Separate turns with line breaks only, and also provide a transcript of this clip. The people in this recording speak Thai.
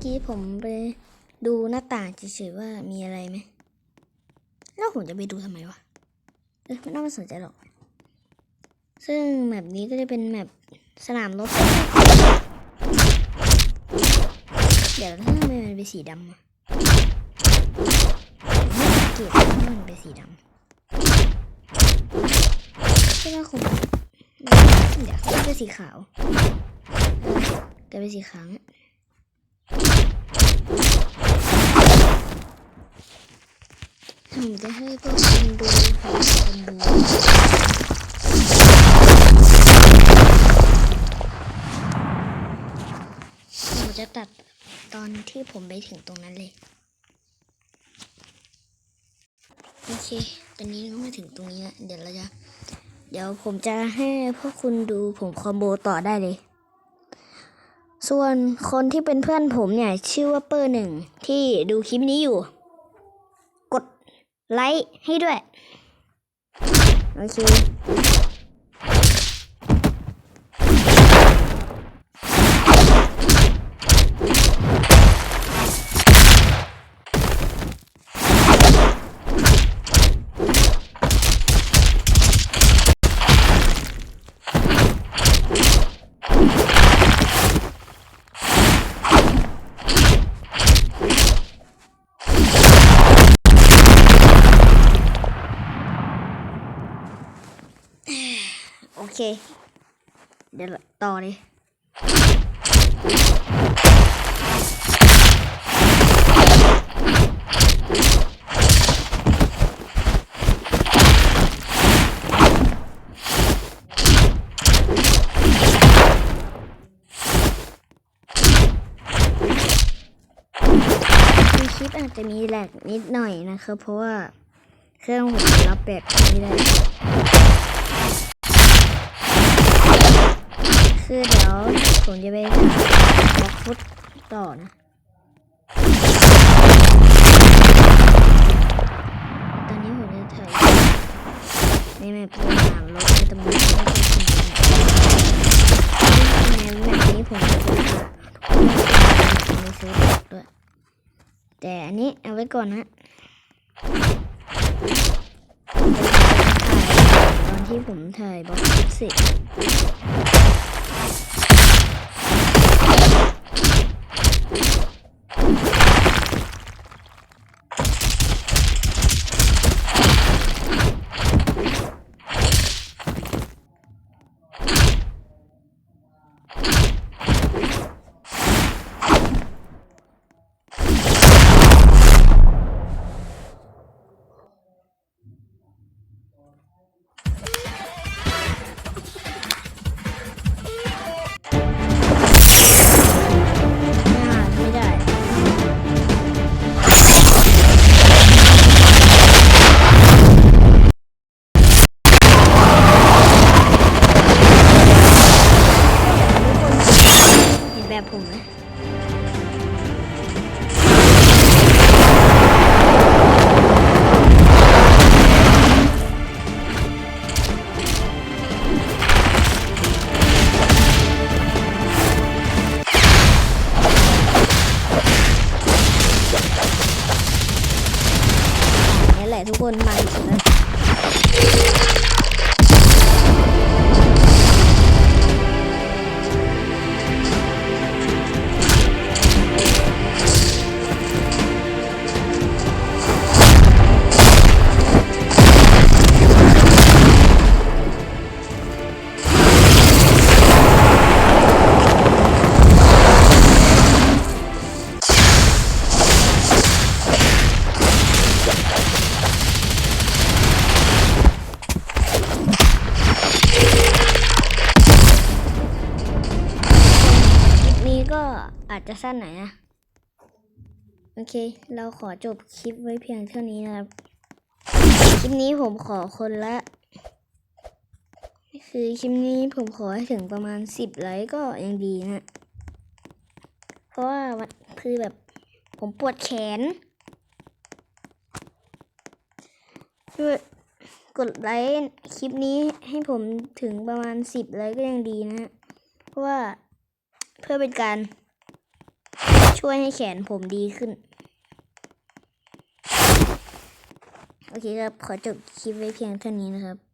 อกี้ผมไปดูหน้าต่างเฉยๆว่ามีอะไรไหม แล้วผมจะไปดูทำไมวะ เอ้ยไม่ต้องไปสนใจหรอก ซึ่งแมปนี้ก็จะเป็นแมปสนามรบ เดี๋ยวถ้ามันเป็นสีดำอะไม่สังเกตว่ามันเป็นสีดำใช่ไหมคุณเดี๋ยวมันเป็นสีขาว แต่เป็นสีขาวเนี่ย ผมจะให้พวกคุณดูของคนดูผมจะตัดตอนที่ผมไปถึงตรงนั้นเลย โอเค ตอนนี้ก็มาถึงตรงนี้แล้วเดี๋ยวเราจะ เดี๋ยวผมจะให้พวกคุณดูผมคอมโบต่อได้เลยส่วนคนที่เป็นเพื่อนผมเนี่ย ชื่อว่าเปอร์หนึ่งที่ดูคลิปนี้อยู่ ไลค์ให้ด้วย โอเค เคเดี๋ยวต่อเลยคลิปอาจจะมีแหลกนิดหน่อยนะครับ เพราะว่าเครื่องผมรับแบบไม่ได้ คือเดี๋ยวผมจะไปบล็อกฟุตต่อนะตอนนี้ผมจะถ่ายในแมปสนามรถในตำบลที่ไม่ใช่ในแมปนี้ผมจะพูดว่าในเซิร์ฟบอด้วยแต่อันนี้เอาไว้ก่อนนะตอนที่ผมถ่ายบล็อกฟุตเสร็จ อาจจะสั้นหน่อยนะ โอเค เราขอจบคลิปไว้เพียงเท่านี้นะครับ คลิปนี้ผมขอคนละ คือคลิปนี้ผมขอให้ถึงประมาณสิบไลค์ก็ยังดีนะ เพราะว่าคือแบบผมปวดแขนช่วยกดไลค์คลิปนี้ให้ผมถึงประมาณสิบไลค์ก็ยังดีนะ เพราะว่าเพื่อเป็นการ ช่วยให้แขนผมดีขึ้น โอเคครับ ขอจบคลิปไว้เพียงเท่านี้นะครับ